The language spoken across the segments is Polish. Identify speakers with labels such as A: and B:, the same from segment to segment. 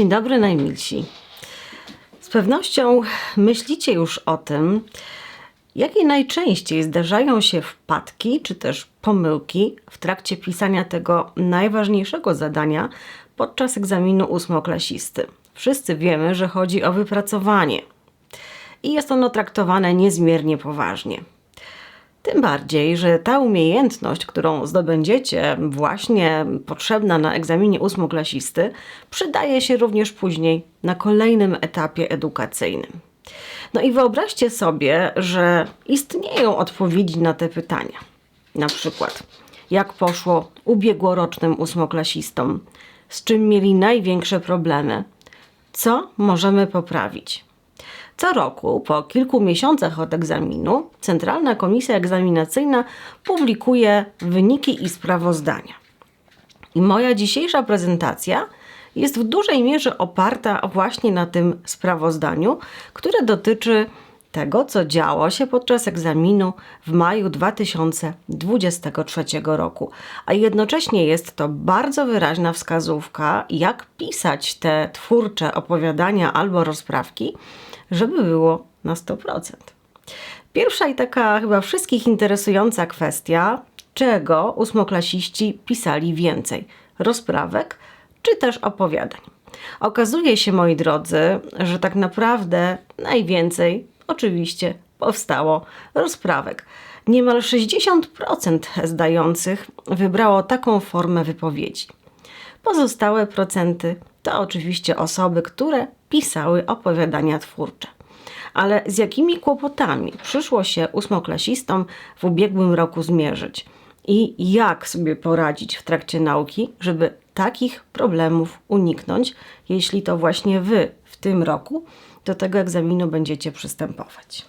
A: Dzień dobry, najmilsi. Z pewnością myślicie już o tym, jakie najczęściej zdarzają się wpadki czy też pomyłki w trakcie pisania tego najważniejszego zadania podczas egzaminu ósmoklasisty. Wszyscy wiemy, że chodzi o wypracowanie i jest ono traktowane niezmiernie poważnie. Tym bardziej, że ta umiejętność, którą zdobędziecie, właśnie potrzebna na egzaminie ósmoklasisty, przydaje się również później na kolejnym etapie edukacyjnym. No i wyobraźcie sobie, że istnieją odpowiedzi na te pytania. Na przykład, jak poszło ubiegłorocznym ósmoklasistom, z czym mieli największe problemy, co możemy poprawić. Co roku, po kilku miesiącach od egzaminu, Centralna Komisja Egzaminacyjna publikuje wyniki i sprawozdania. I moja dzisiejsza prezentacja jest w dużej mierze oparta właśnie na tym sprawozdaniu, które dotyczy tego, co działo się podczas egzaminu w maju 2023 roku. A jednocześnie jest to bardzo wyraźna wskazówka, jak pisać te twórcze opowiadania albo rozprawki, żeby było na 100%. Pierwsza i taka chyba wszystkich interesująca kwestia, czego ósmoklasiści pisali więcej: rozprawek czy też opowiadań. Okazuje się, moi drodzy, że tak naprawdę najwięcej oczywiście powstało rozprawek. Niemal 60% zdających wybrało taką formę wypowiedzi. Pozostałe procenty to oczywiście osoby, które pisały opowiadania twórcze. Ale z jakimi kłopotami przyszło się ósmoklasistom w ubiegłym roku zmierzyć? I jak sobie poradzić w trakcie nauki, żeby takich problemów uniknąć, jeśli to właśnie Wy w tym roku do tego egzaminu będziecie przystępować?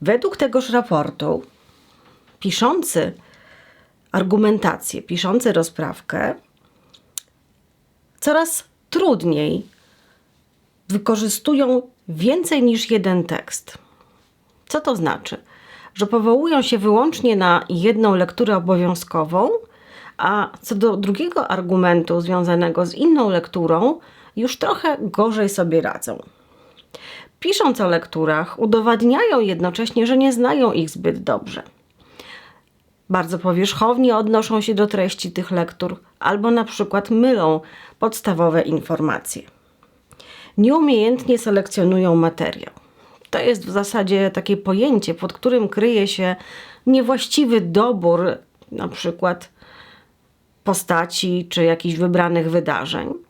A: Według tegoż raportu piszący argumentację, piszący rozprawkę, coraz trudniej wykorzystują więcej niż jeden tekst. Co to znaczy? Że powołują się wyłącznie na jedną lekturę obowiązkową, a co do drugiego argumentu związanego z inną lekturą, już trochę gorzej sobie radzą. Pisząc o lekturach, udowadniają jednocześnie, że nie znają ich zbyt dobrze. Bardzo powierzchownie odnoszą się do treści tych lektur, albo na przykład mylą podstawowe informacje. Nieumiejętnie selekcjonują materiał. To jest w zasadzie takie pojęcie, pod którym kryje się niewłaściwy dobór, na przykład postaci czy jakichś wybranych wydarzeń.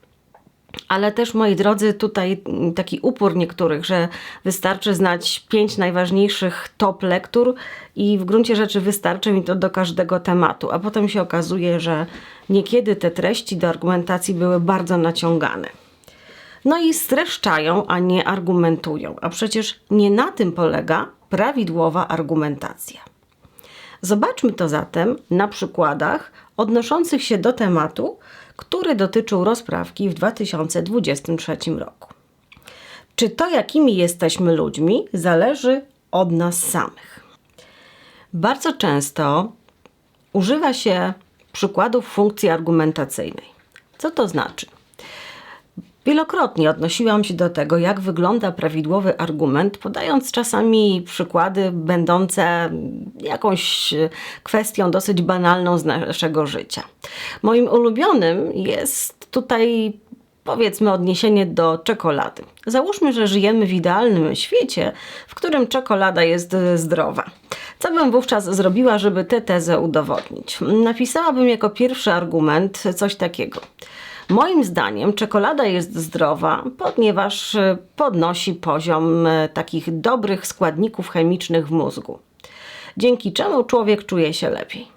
A: Ale też, moi drodzy, tutaj taki upór niektórych, że wystarczy znać pięć najważniejszych top lektur i w gruncie rzeczy wystarczy mi to do każdego tematu, a potem się okazuje, że niekiedy te treści do argumentacji były bardzo naciągane. No i streszczają, a nie argumentują, a przecież nie na tym polega prawidłowa argumentacja. Zobaczmy to zatem na przykładach odnoszących się do tematu, który dotyczył rozprawki w 2023 roku. Czy to, jakimi jesteśmy ludźmi, zależy od nas samych? Bardzo często używa się przykładów funkcji argumentacyjnej. Co to znaczy? Wielokrotnie odnosiłam się do tego, jak wygląda prawidłowy argument, podając czasami przykłady będące jakąś kwestią dosyć banalną z naszego życia. Moim ulubionym jest tutaj powiedzmy odniesienie do czekolady. Załóżmy, że żyjemy w idealnym świecie, w którym czekolada jest zdrowa. Co bym wówczas zrobiła, żeby tę tezę udowodnić? Napisałabym jako pierwszy argument coś takiego. Moim zdaniem czekolada jest zdrowa, ponieważ e, podnosi poziom e, takich dobrych składników chemicznych w mózgu, dzięki czemu człowiek czuje się lepiej.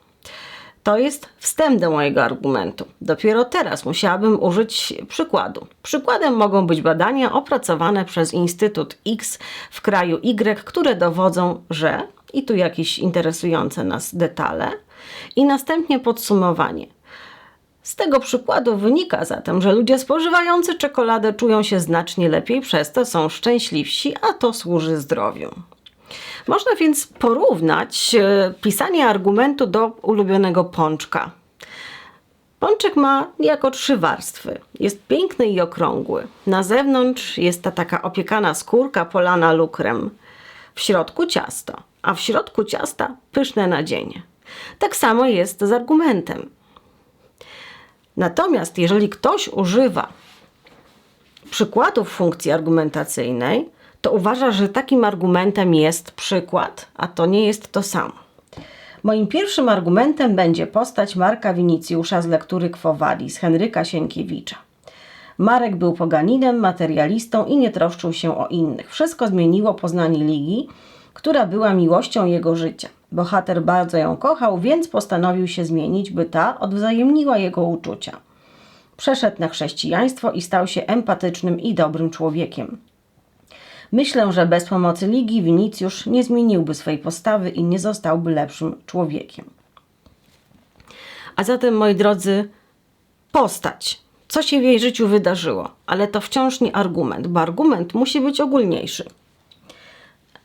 A: To jest wstęp do mojego argumentu. Dopiero teraz musiałabym użyć przykładu. Przykładem mogą być badania opracowane przez Instytut X w kraju Y, które dowodzą, że, i tu jakieś interesujące nas detale, i następnie podsumowanie. Z tego przykładu wynika zatem, że ludzie spożywający czekoladę czują się znacznie lepiej, przez to są szczęśliwsi, a to służy zdrowiu. Można więc porównać e, pisanie argumentu do ulubionego pączka. Pączek ma jako trzy warstwy. Jest piękny i okrągły. Na zewnątrz jest ta taka opiekana skórka polana lukrem. W środku ciasto, a w środku ciasta pyszne nadzienie. Tak samo jest z argumentem. Natomiast jeżeli ktoś używa przykładów funkcji argumentacyjnej, to uważa, że takim argumentem jest przykład, a to nie jest to samo. Moim pierwszym argumentem będzie postać Marka Winicjusza z lektury Quo Vadis Henryka Sienkiewicza. Marek był poganinem, materialistą i nie troszczył się o innych. Wszystko zmieniło poznanie Ligi, która była miłością jego życia. Bohater bardzo ją kochał, więc postanowił się zmienić, by ta odwzajemniła jego uczucia. Przeszedł na chrześcijaństwo i stał się empatycznym i dobrym człowiekiem. Myślę, że bez pomocy Ligi Winicjusz nie zmieniłby swojej postawy i nie zostałby lepszym człowiekiem. A zatem, moi drodzy, postać. Co się w jej życiu wydarzyło? Ale to wciąż nie argument, bo argument musi być ogólniejszy.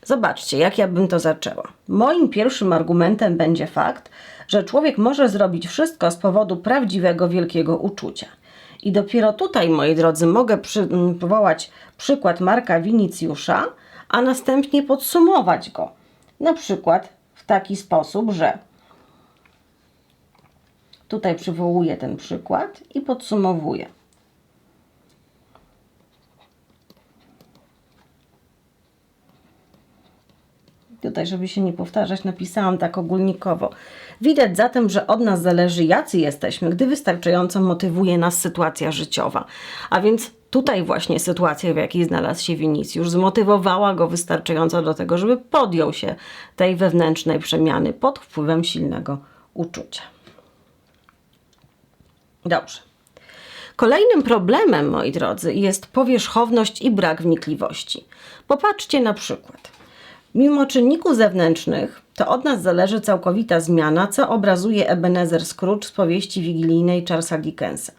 A: Zobaczcie, jak ja bym to zaczęła. Moim pierwszym argumentem będzie fakt, że człowiek może zrobić wszystko z powodu prawdziwego, wielkiego uczucia. I dopiero tutaj, moi drodzy, mogę przy, m, powołać przykład Marka Winicjusza, a następnie podsumować go. Na przykład w taki sposób, że tutaj przywołuję ten przykład i podsumowuję. Tutaj, żeby się nie powtarzać, napisałam tak ogólnikowo. Widać zatem, że od nas zależy, jacy jesteśmy, gdy wystarczająco motywuje nas sytuacja życiowa. A więc tutaj właśnie sytuacja, w jakiej znalazł się Winicjusz, zmotywowała go wystarczająco do tego, żeby podjął się tej wewnętrznej przemiany pod wpływem silnego uczucia. Dobrze. Kolejnym problemem, moi drodzy, jest powierzchowność i brak wnikliwości. Popatrzcie na przykład. Mimo czynników zewnętrznych, to od nas zależy całkowita zmiana, co obrazuje Ebenezer Scrooge z powieści wigilijnej Charlesa Dickensa.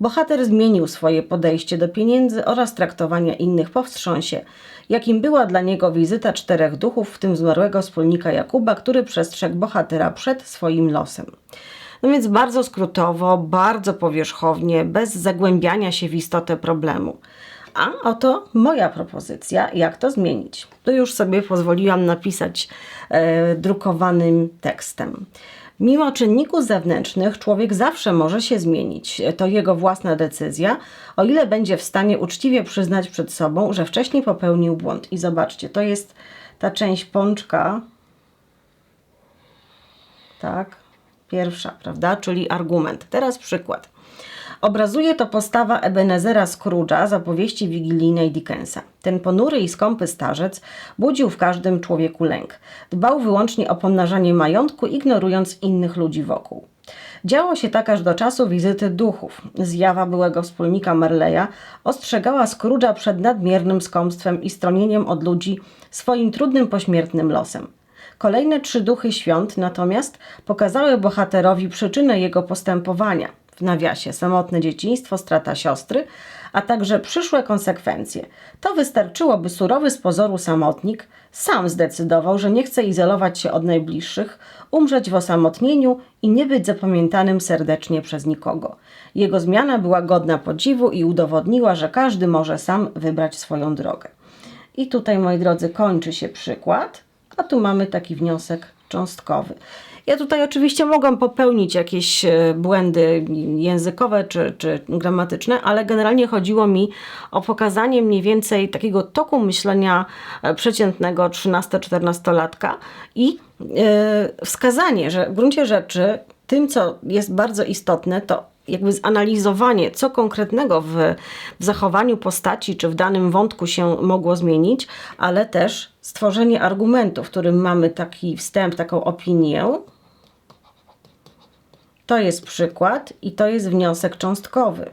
A: Bohater zmienił swoje podejście do pieniędzy oraz traktowania innych po wstrząsie, jakim była dla niego wizyta czterech duchów, w tym zmarłego wspólnika Jakuba, który przestrzegł bohatera przed swoim losem. No więc bardzo skrótowo, bardzo powierzchownie, bez zagłębiania się w istotę problemu. A oto moja propozycja, jak to zmienić. To już sobie pozwoliłam napisać e, drukowanym tekstem. Mimo czynników zewnętrznych, człowiek zawsze może się zmienić. To jego własna decyzja, o ile będzie w stanie uczciwie przyznać przed sobą, że wcześniej popełnił błąd. I zobaczcie, to jest ta część pączka. Tak, pierwsza, prawda? Czyli argument. Teraz przykład. Obrazuje to postawa Ebenezera Scrooge'a z opowieści wigilijnej Dickensa. Ten ponury i skąpy starzec budził w każdym człowieku lęk. Dbał wyłącznie o pomnażanie majątku, ignorując innych ludzi wokół. Działo się tak aż do czasu wizyty duchów. Zjawa byłego wspólnika Merleya ostrzegała Scrooge'a przed nadmiernym skąpstwem i stronieniem od ludzi swoim trudnym pośmiertnym losem. Kolejne trzy duchy świąt natomiast pokazały bohaterowi przyczynę jego postępowania – w nawiasie samotne dzieciństwo, strata siostry, a także przyszłe konsekwencje. To wystarczyło, by surowy z pozoru samotnik sam zdecydował, że nie chce izolować się od najbliższych, umrzeć w osamotnieniu i nie być zapamiętanym serdecznie przez nikogo. Jego zmiana była godna podziwu i udowodniła, że każdy może sam wybrać swoją drogę. I tutaj, moi drodzy, kończy się przykład, a tu mamy taki wniosek cząstkowy. Ja tutaj oczywiście mogłam popełnić jakieś e, błędy językowe czy, czy gramatyczne, ale generalnie chodziło mi o pokazanie mniej więcej takiego toku myślenia e, przeciętnego 13-14-latka i e, wskazanie, że w gruncie rzeczy tym, co jest bardzo istotne, to jakby zanalizowanie, co konkretnego w, w, zachowaniu postaci czy w danym wątku się mogło zmienić, ale też stworzenie argumentu, w którym mamy taki wstęp, taką opinię, to jest przykład i to jest wniosek cząstkowy.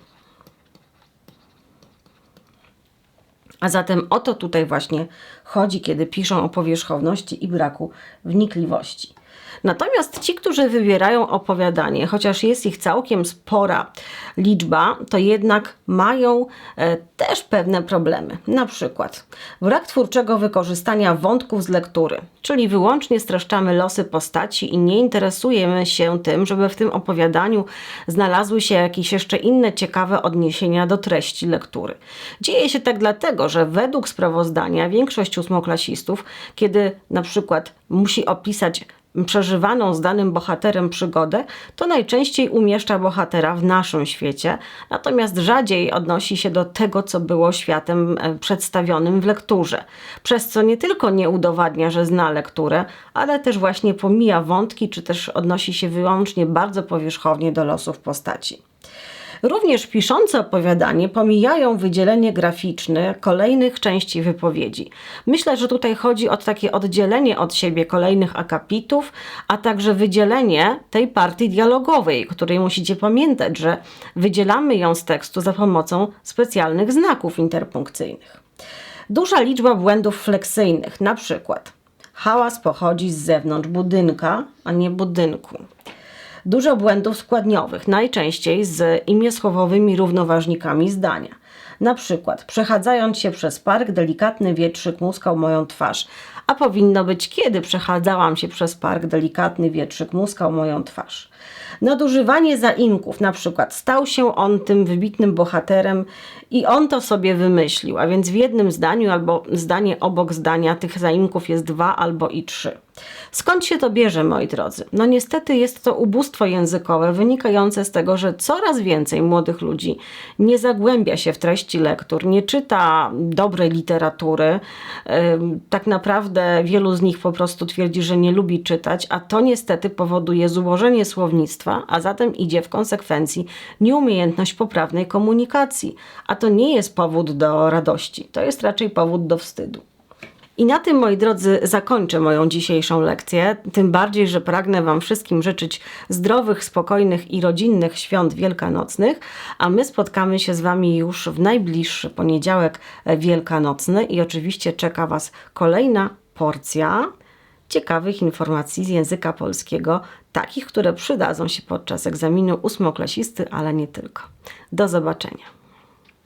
A: A zatem o to tutaj właśnie chodzi, kiedy piszą o powierzchowności i braku wnikliwości. Natomiast ci, którzy wybierają opowiadanie, chociaż jest ich całkiem spora liczba, to jednak mają e, też pewne problemy. Na przykład brak twórczego wykorzystania wątków z lektury, czyli wyłącznie streszczamy losy postaci i nie interesujemy się tym, żeby w tym opowiadaniu znalazły się jakieś jeszcze inne ciekawe odniesienia do treści lektury. Dzieje się tak dlatego, że według sprawozdania większość ósmoklasistów, kiedy na przykład musi opisać przeżywaną z danym bohaterem przygodę, to najczęściej umieszcza bohatera w naszym świecie, natomiast rzadziej odnosi się do tego, co było światem e, przedstawionym w lekturze. Przez co nie tylko nie udowadnia, że zna lekturę, ale też właśnie pomija wątki, czy też odnosi się wyłącznie bardzo powierzchownie do losów postaci. Również piszące opowiadanie pomijają wydzielenie graficzne kolejnych części wypowiedzi. Myślę, że tutaj chodzi o takie oddzielenie od siebie kolejnych akapitów, a także wydzielenie tej partii dialogowej, której musicie pamiętać, że wydzielamy ją z tekstu za pomocą specjalnych znaków interpunkcyjnych. Duża liczba błędów fleksyjnych, na przykład hałas pochodzi z zewnątrz budynka, a nie budynku. Dużo błędów składniowych, najczęściej z imiesłowowymi równoważnikami zdania. Na przykład, przechadzając się przez park, delikatny wietrzyk muskał moją twarz. A powinno być, kiedy przechadzałam się przez park, delikatny wietrzyk muskał moją twarz. Nadużywanie zaimków, na przykład stał się on tym wybitnym bohaterem i on to sobie wymyślił, a więc w jednym zdaniu albo zdanie obok zdania tych zaimków jest dwa albo i trzy. Skąd się to bierze, moi drodzy? No niestety jest to ubóstwo językowe wynikające z tego, że coraz więcej młodych ludzi nie zagłębia się w treści lektur, nie czyta dobrej literatury. Tak naprawdę wielu z nich po prostu twierdzi, że nie lubi czytać, a to niestety powoduje zubożenie słownictwa, a zatem idzie w konsekwencji nieumiejętność poprawnej komunikacji. A to nie jest powód do radości, to jest raczej powód do wstydu. I na tym, moi drodzy, zakończę moją dzisiejszą lekcję. Tym bardziej, że pragnę Wam wszystkim życzyć zdrowych, spokojnych i rodzinnych świąt wielkanocnych, a my spotkamy się z Wami już w najbliższy poniedziałek wielkanocny i oczywiście czeka Was kolejna porcja ciekawych informacji z języka polskiego, takich, które przydadzą się podczas egzaminu ósmoklasisty, ale nie tylko. Do zobaczenia.